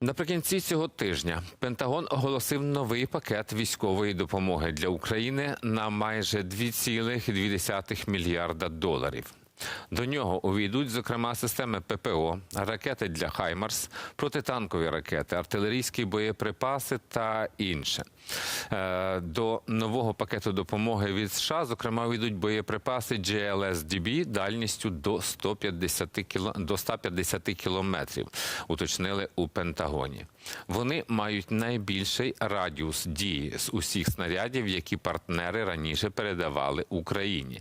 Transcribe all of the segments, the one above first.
Наприкінці цього тижня Пентагон оголосив новий пакет військової допомоги для України на майже 2,2 мільярда доларів. До нього увійдуть, зокрема, системи ППО, ракети для Хаймарс, протитанкові ракети, артилерійські боєприпаси та інше. Е, До нового пакету допомоги від США, зокрема, увійдуть боєприпаси GLSDB дальністю до 150 кіло... до 150 кілометрів, уточнили у Пентагоні. Вони мають найбільший радіус дії з усіх снарядів, які партнери раніше передавали Україні.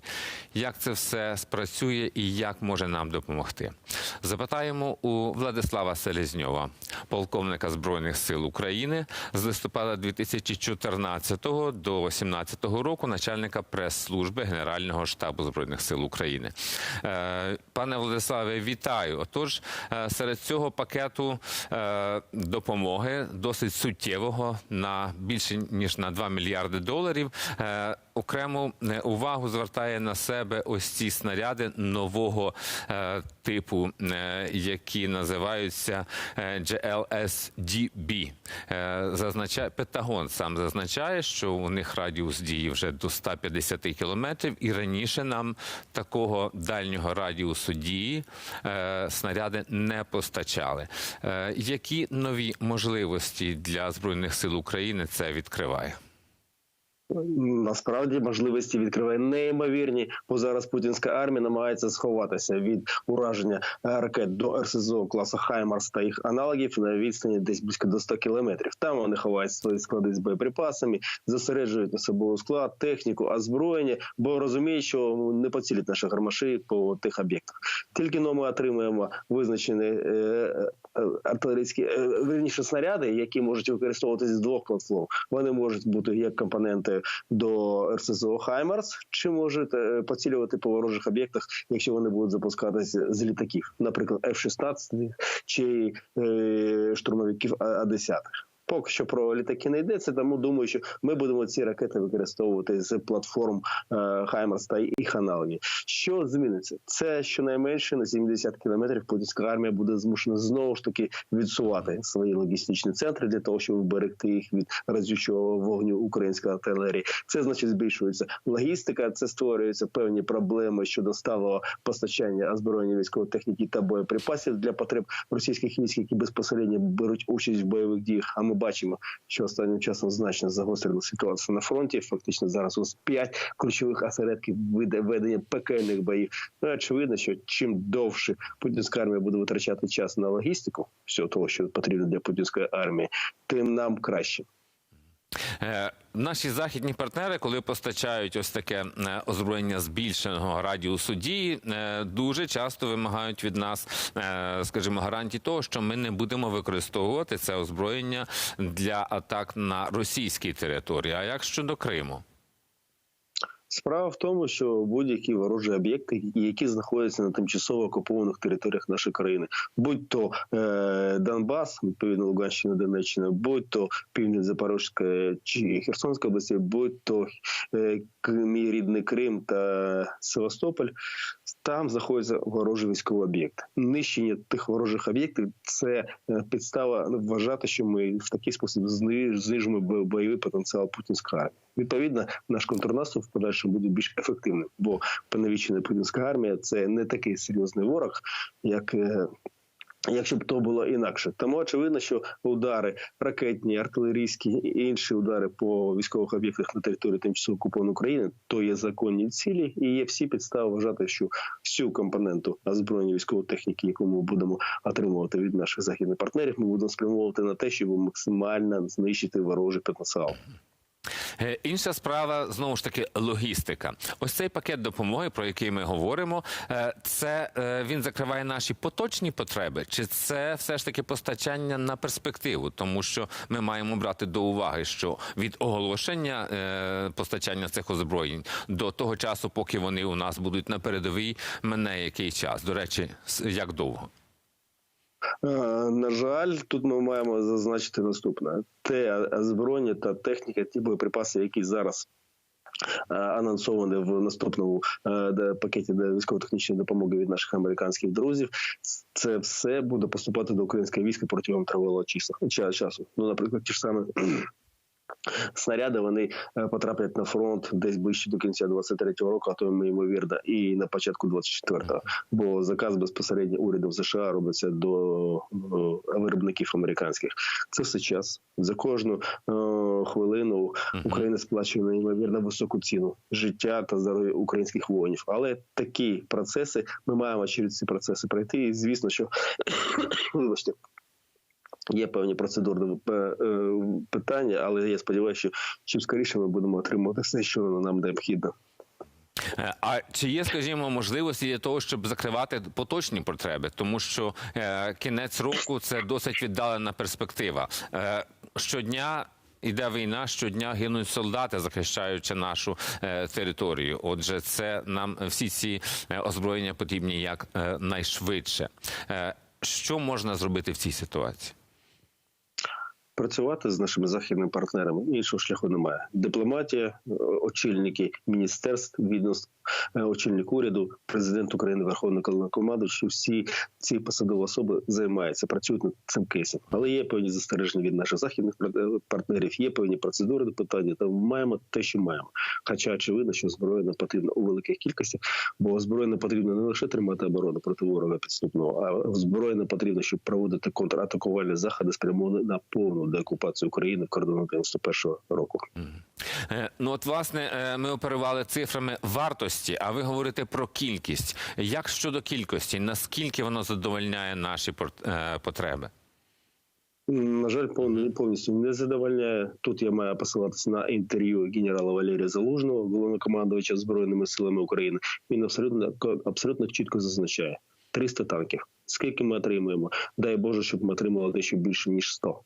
Як це все спрацює і як може нам допомогти? Запитаємо у Владислава Селезньова, полковника збройних сил України з листопада 2014 до 2017 року, начальника прес-служби Генерального штабу збройних сил України. Е, Пане Владиславе, вітаю. Отож, е, серед цього пакету е, допомоги досить суттєвого на більше ніж на 2 мільярди доларів. Окрему увагу звертає на себе ось ці снаряди нового е, типу, е, які називаються GLSDB. Е, зазначає Пентагон сам зазначає, що у них радіус дії вже до 150 кілометрів, і раніше нам такого дальнього радіусу дії снаряди не постачали. Які нові можливості для збройних сил України це відкриває? Насправді можливості відкриває неймовірні, бо зараз путінська армія намагається сховатися від ураження ракет до РСЗО класу Хаймарс та їх аналогів на відстані десь близько до 100 кілометрів. Там вони ховають свої склади з боєприпасами, зосереджують особовий склад, техніку, озброєння, бо розуміють, що не поцілять наші гармаші по тих об'єктах. Тільки но ми отримаємо визначені е, е, артилерійські е, верніше снаряди, які можуть використовуватися з двох платформ. Вони можуть бути як компоненти до РСЗО Хаймарс, чи можуть е, поцілювати по ворожих об'єктах, якщо вони будуть запускатися з літаків, наприклад, F-16 чи е, штурмовиків А-10. Поки що про літаки не йдеться, тому думаю, що ми будемо ці ракети використовувати з платформ е, Хаймарс та їх аналогів. Що зміниться? Це щонайменше на 70 кілометрів путінська армія буде змушена знову ж таки відсувати свої логістичні центри для того, щоб вберегти їх від разючого вогню української артилерії. Це значить збільшується логістика. Це створюються певні проблеми щодо сталого постачання озброєння військової техніки та боєприпасів для потреб російських військ, які безпосередньо беруть участь в бойових діях. А ми бачимо, що останнім часом значно загострила ситуація на фронті. Фактично зараз у п'ять ключових осередків ведення пекельних боїв. Ну, очевидно, що чим довше путінська армія буде витрачати час на логістику, всього того, що потрібно для путінської армії, тим нам краще. Е, Наші західні партнери, коли постачають ось таке е, озброєння збільшеного радіусу дії, е, дуже часто вимагають від нас, скажімо, гарантій того, що ми не будемо використовувати це озброєння для атак на російській території. А як щодо Криму? Справа в тому, що будь-які ворожі об'єкти, які знаходяться на тимчасово окупованих територіях нашої країни, будь то е, Донбас, відповідно Луганщина, Донеччина, будь то північ Запорізька чи Херсонська області, будь то е, мій рідний Крим та Севастополь, там знаходяться ворожі військові об'єкти. Нищення тих ворожих об'єктів це е, підстава вважати, що ми в такий спосіб зни- знижуємо бойовий потенціал путінської армії. Відповідно, наш контрнаступ в подальшому буде більш ефективним, бо поневічена путінська армія це не такий серйозний ворог, як. е, Якщо б то було інакше, тому очевидно, що удари ракетні, артилерійські і інші удари по військових об'єктах на території тимчасово окупованої України то є законні цілі, і є всі підстави вважати, що всю компоненту озброєння військової техніки, яку ми будемо отримувати від наших західних партнерів, ми будемо спрямовувати на те, щоб максимально знищити ворожий потенціал. Е, Інша справа знову ж таки логістика. Ось цей пакет допомоги, про який ми говоримо, е, це е, він закриває наші поточні потреби, чи це все ж таки постачання на перспективу? Тому що ми маємо брати до уваги, що від оголошення постачання цих озброєнь до того часу, поки вони у нас будуть на передовій, мене який час. До речі, як довго? Е, На жаль, тут ми маємо зазначити наступне: те зброя та техніка, ті боєприпаси, які зараз е, анонсоване в наступному е, пакеті військово-технічної допомоги від наших американських друзів. Це все буде поступати до українського війська протягом тривалого часу. Ну, наприклад, ті ж самі. Снаряди вони е, потраплять на фронт десь ближче до кінця 23-го року, а то ми ймовірно, і на початку 24-го. Бо заказ безпосередньо урядом США робиться до е, виробників американських. Це все час. За кожну е, хвилину Україна сплачує неймовірно високу ціну життя та здоров'я українських воїнів. Але такі процеси ми маємо через ці процеси пройти. І звісно, що вибачте. Є певні процедурні е, е, питання, але я сподіваюся, що чим скоріше ми будемо отримувати все, що нам необхідно. Е, А чи є, скажімо, можливості для того, щоб закривати поточні потреби? Тому що е, кінець року це досить віддалена перспектива. Е, щодня. Іде війна щодня гинуть солдати, захищаючи нашу е, територію. Отже, це нам всі ці озброєння потрібні як е, найшвидше. Е, що можна зробити в цій ситуації? Працювати з нашими західними партнерами іншого шляху немає. Дипломатія, е, очільники міністерств, відомств, е, очільник уряду, президент України, Верховний Головнокомандуючий, всі ці посадові особи займаються, працюють над цим кейсом. Але є певні застереження від наших західних партнерів, є певні процедури до питання. Та маємо те, що маємо. Хоча очевидно, що зброя не потрібна у великих кількостях, бо зброя не потрібно не лише тримати оборону проти ворога підступного, а зброя не потрібно, щоб проводити контратакувальні заходи, спрямовані на повну деокупацію України в кордонах 91-го року. Е, Ну, от, власне, е, ми оперували цифрами вартості, а ви говорите про кількість. Як щодо кількості, наскільки воно задовольняє наші е, потреби? На жаль, повні- повністю не задовольняє. Тут я маю посилатися на інтерв'ю генерала Валерія Залужного, головнокомандувача збройними силами України. Він абсолютно абсолютно чітко зазначає 300 танків. Скільки ми отримуємо? Дай Боже, щоб ми отримали дещо більше ніж 100.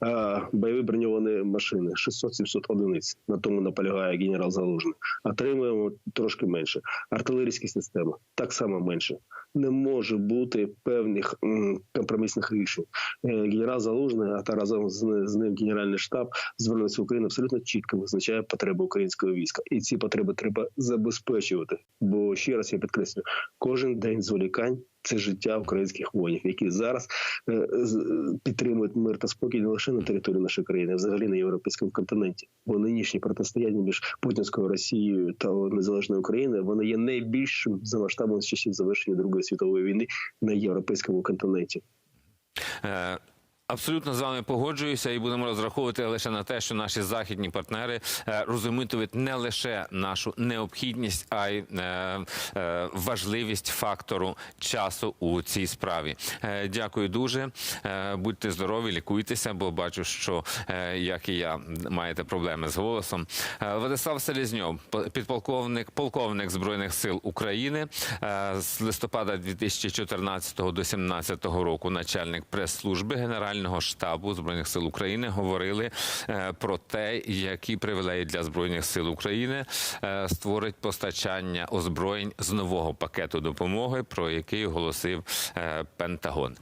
А, бойові броньовані машини 600-700 одиниць. На тому наполягає генерал Залужний. Отримуємо трошки менше. Артилерійські системи так само менше. Не може бути певних компромісних рішень. Е, генерал Залужний, а та разом з, ним генеральний штаб Збройних сил України абсолютно чітко визначає потреби українського війська, і ці потреби треба забезпечувати. Бо ще раз я підкреслюю, кожен день зволікань це життя українських воїнів, які зараз е, підтримують мир та спокій не лише на території нашої країни, а взагалі на європейському континенті. Бо нинішні протистояння між путінською Росією та незалежною Україною вони є найбільшим за масштабом з часів завершення Другої світової війни на європейському континенті. Абсолютно з вами погоджуюся і будемо розраховувати лише на те, що наші західні партнери е, розумітимуть не лише нашу необхідність, а й е, е, важливість фактору часу у цій справі. Дякую дуже. Будьте здорові, лікуйтеся, бо бачу, що як і я маєте проблеми з голосом. Владислав Селезньов, по- підполковник, полковник збройних сил України з листопада 2014 до 2017 року, начальник прес-служби Генерального штабу збройних сил України, говорили е, про те, які привілеї для збройних сил України е, створить постачання озброєнь з нового пакету допомоги, про який оголосив е, Пентагон.